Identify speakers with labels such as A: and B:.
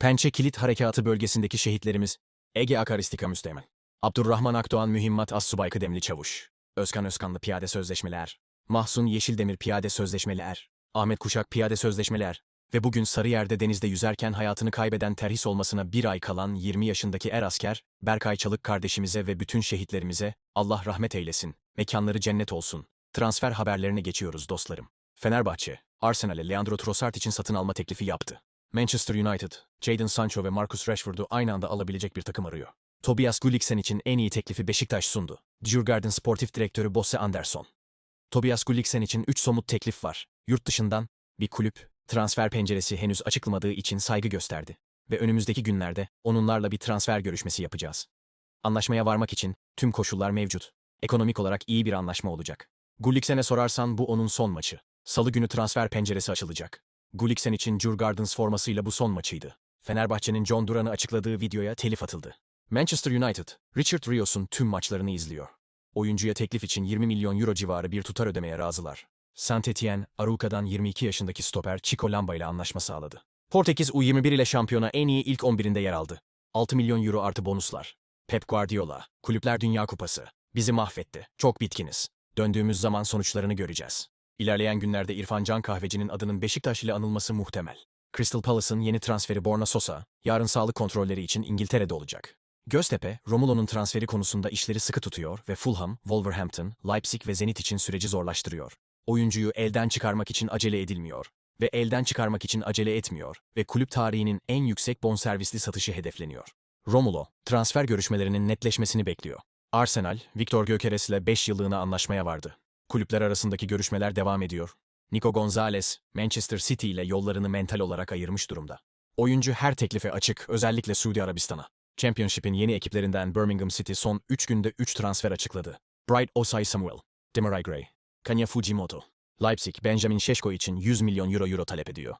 A: Pençe Kilit Harekatı bölgesindeki şehitlerimiz Ege Akaristika Müsteğmen. Abdurrahman Akdoğan Mühimmat Assubay Kıdemli Çavuş. Özkan Özkanlı Piyade Sözleşmeler. Mahsun Yeşildemir Piyade Sözleşmeler. Ahmet Kuşak Piyade Sözleşmeler. Ve bugün Sarıyer'de denizde yüzerken hayatını kaybeden terhis olmasına bir ay kalan 20 yaşındaki er asker, Berkay Çalık kardeşimize ve bütün şehitlerimize Allah rahmet eylesin, mekanları cennet olsun. Transfer haberlerine geçiyoruz dostlarım. Fenerbahçe, Arsenal'e Leandro Trossard için satın alma teklifi yaptı. Manchester United, Jadon Sancho ve Marcus Rashford'u aynı anda alabilecek bir takım arıyor. Tobias Gulliksen için en iyi teklifi Beşiktaş sundu. Djurgården Sportif Direktörü Bosse Andersson. Tobias Gulliksen için 3 somut teklif var. Yurt dışından bir kulüp, transfer penceresi henüz açıklamadığı için saygı gösterdi. Ve önümüzdeki günlerde onunlarla bir transfer görüşmesi yapacağız. Anlaşmaya varmak için tüm koşullar mevcut. Ekonomik olarak iyi bir anlaşma olacak. Gulliksen'e sorarsan bu onun son maçı. Salı günü transfer penceresi açılacak. Gulliksen için Djurgårdens formasıyla bu son maçıydı. Fenerbahçe'nin John Duran'ı açıkladığı videoya telif atıldı. Manchester United, Richard Rios'un tüm maçlarını izliyor. Oyuncuya teklif için 20 milyon euro civarı bir tutar ödemeye razılar. Saint Etienne, Arauca'dan 22 yaşındaki stoper Chico Lamba ile anlaşma sağladı. Portekiz U21 ile şampiyona en iyi ilk 11'inde yer aldı. 6 milyon euro artı bonuslar. Pep Guardiola, Kulüpler Dünya Kupası. Bizi mahvetti. Çok bitkiniz. Döndüğümüz zaman sonuçlarını göreceğiz. İlerleyen günlerde İrfan Can Kahveci'nin adının Beşiktaş ile anılması muhtemel. Crystal Palace'ın yeni transferi Borna Sosa, yarın sağlık kontrolleri için İngiltere'de olacak. Göztepe, Romulo'nun transferi konusunda işleri sıkı tutuyor ve Fulham, Wolverhampton, Leipzig ve Zenit için süreci zorlaştırıyor. Oyuncuyu elden çıkarmak için acele edilmiyor ve elden çıkarmak için acele etmiyor ve kulüp tarihinin en yüksek bonservisli satışı hedefleniyor. Romulo, transfer görüşmelerinin netleşmesini bekliyor. Arsenal, Victor Gyökeres ile 5 yıllığına anlaşmaya vardı. Kulüpler arasındaki görüşmeler devam ediyor. Nico Gonzalez, Manchester City ile yollarını mental olarak ayırmış durumda. Oyuncu her teklife açık, özellikle Suudi Arabistan'a. Championship'in yeni ekiplerinden Birmingham City son 3 günde 3 transfer açıkladı. Bright Osai Samuel, Demarai Gray, Kanya Fujimoto. Leipzig, Benjamin Şeşko için 100 milyon euro euro talep ediyor.